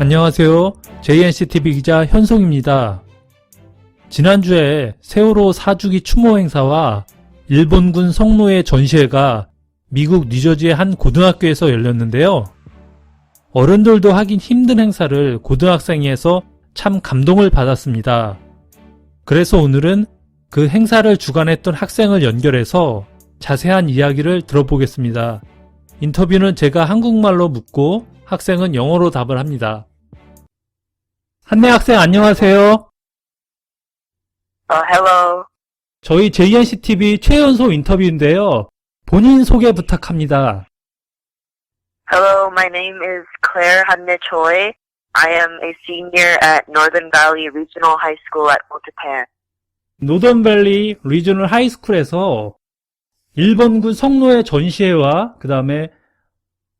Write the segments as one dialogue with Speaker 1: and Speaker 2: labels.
Speaker 1: 안녕하세요. JNCTV 기자 현송입니다. 지난주에 세월호 4주기 추모 행사와 일본군 성노예 전시회가 미국 뉴저지의 한 고등학교에서 열렸는데요. 어른들도 하긴 힘든 행사를 고등학생이 해서 참 감동을 받았습니다. 그래서 오늘은 그 행사를 주관했던 학생을 연결해서 자세한 이야기를 들어보겠습니다. 인터뷰는 제가 한국말로 묻고 학생은 영어로 답을 합니다. 한내 학생 안녕하세요.
Speaker 2: Uh, hello.
Speaker 1: 저희 JNCTV 최연소 인터뷰인데요. 본인 소개 부탁합니다.
Speaker 2: Hello, my name is Claire Hanne Choi. I am a senior at Northern Valley Regional High School at Japan.
Speaker 1: 노던밸리 리저널 하이스쿨에서 일본군 성노예 전시회와 그 다음에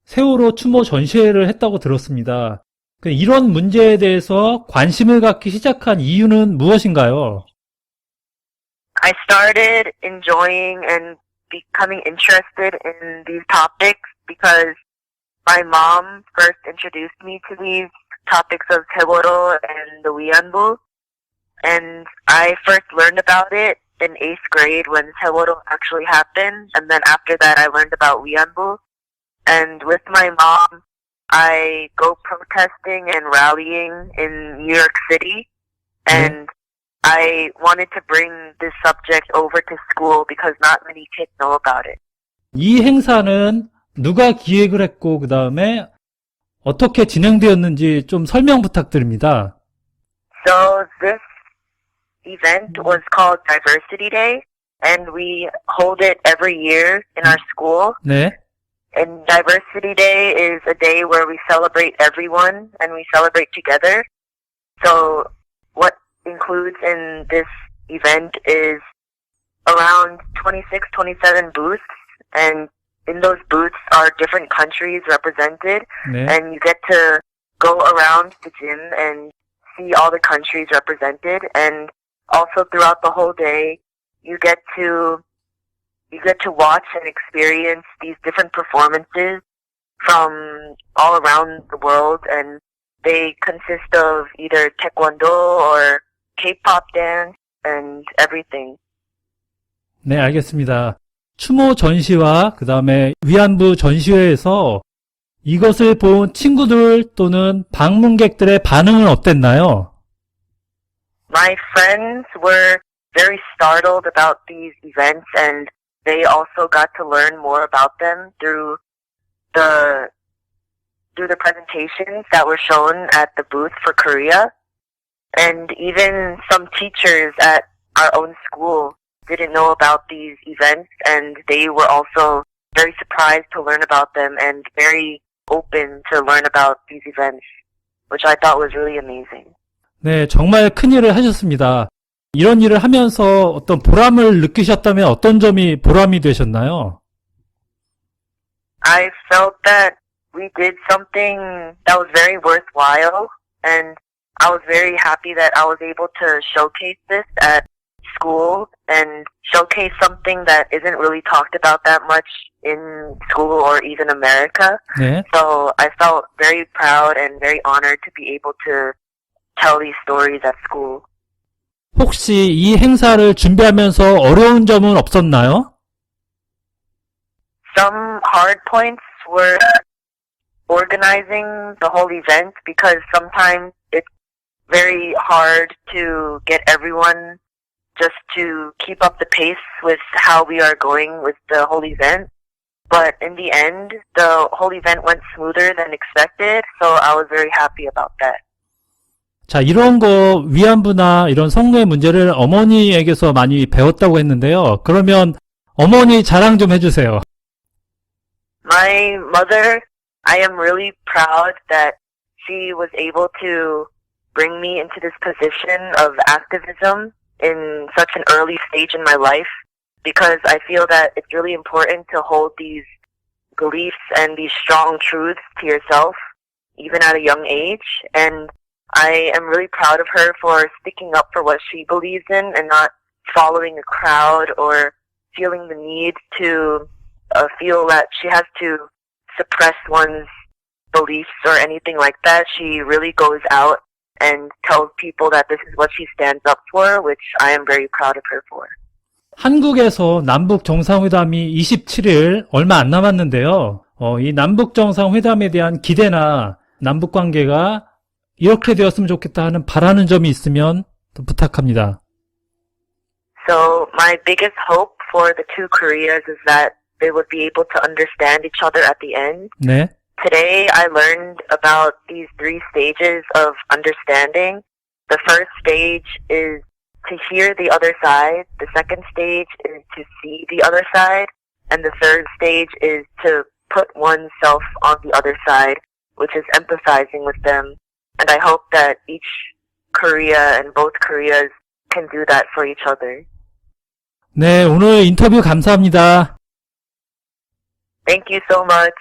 Speaker 1: 세월호 추모 전시회를 했다고 들었습니다. 그 이런 문제에 대해서 관심을 갖기 시작한 이유는 무엇인가요?
Speaker 2: I started enjoying and becoming interested in these topics because my mom first introduced me to these topics of Teworo and the Wianbu. And I first learned about it in eighth grade when Teworo actually happened. And then after that, I learned about Wianbu. And with my mom, I go protesting and rallying in New York City. And I wanted to bring this subject over to school because not many kids know about it.
Speaker 1: 이 행사는 누가 기획을 했고 그 다음에 어떻게 진행되었는지 좀 설명 부탁드립니다.
Speaker 2: So this event was called Diversity Day and we hold it every year in our school.
Speaker 1: 네.
Speaker 2: And Diversity Day is a day where we celebrate everyone and we celebrate together. So what includes in this event is around 26, 27 booths and in those booths are different countries represented
Speaker 1: 네.
Speaker 2: and you get to go around the gym and see all the countries represented and also throughout the whole day you get to you get to watch and experience these different performances from all around the world and they consist of either taekwondo or K-pop dance and everything.
Speaker 1: 네, 알겠습니다. 추모 전시와 그 다음에 위안부 전시회에서 이것을 본 친구들 또는 방문객들의 반응은 어땠나요?
Speaker 2: My friends were very startled about these events and they also got to learn more about them through the through the presentations that were shown at the booth for Korea. And even some teachers at our own school didn't know about these events and they were also very surprised to learn about them and very open to learn about these events, which I thought was really amazing.
Speaker 1: 네, 정말 큰 일을 하셨습니다. 이런 일을 하면서 어떤 보람을 느끼셨다면 어떤 점이 보람이 되셨나요?
Speaker 2: I felt that we did something that was very worthwhile and I was very happy that I was able to showcase this at school and showcase something that isn't really talked about that much in school or even America.
Speaker 1: 네.
Speaker 2: So I felt very proud and very honored to be able to tell these stories at school.
Speaker 1: 혹시 이 행사를 준비하면서 어려운 점은 없었나요?
Speaker 2: Some hard points were organizing the whole event because sometimes it's very hard to get everyone just to keep up the pace with how we are going with the whole event. But in the end, the whole event went smoother than expected, so I was very happy about that.
Speaker 1: 자, 이런 거 위안부나 이런 성노예 문제를 어머니에게서 많이 배웠다고 했는데요. 그러면 어머니 자랑 좀 해주세요.
Speaker 2: My mother, I am really proud that she was able to bring me into this position of activism in such an early stage in my life because I feel that it's really important to hold these beliefs and these strong truths to yourself even at a young age and I am really proud of her for sticking up for what she believes in and not following a crowd or feeling the need to uh, feel that she has to suppress one's beliefs or anything like that. She really goes out and tells people that this is what she stands up for, which I am very proud of her for.
Speaker 1: 한국에서 남북 정상회담이 27일 얼마 안 남았는데요. 어, 이 남북 정상회담에 대한 기대나 남북 관계가 이렇게 되었으면 좋겠다 하는 바라는 점이 있으면 또 부탁합니다.
Speaker 2: So my biggest hope for the two Koreas is that they would be able to understand each other at the end.
Speaker 1: 네.
Speaker 2: Today I learned about these three stages of understanding. The first stage is to hear the other side. The second stage is to see the other side. And the third stage is to put oneself on the other side, which is empathizing with them. And I hope that each Korea and both Koreas can do that for each other.
Speaker 1: 네, 오늘 인터뷰 감사합니다.
Speaker 2: Thank you so much.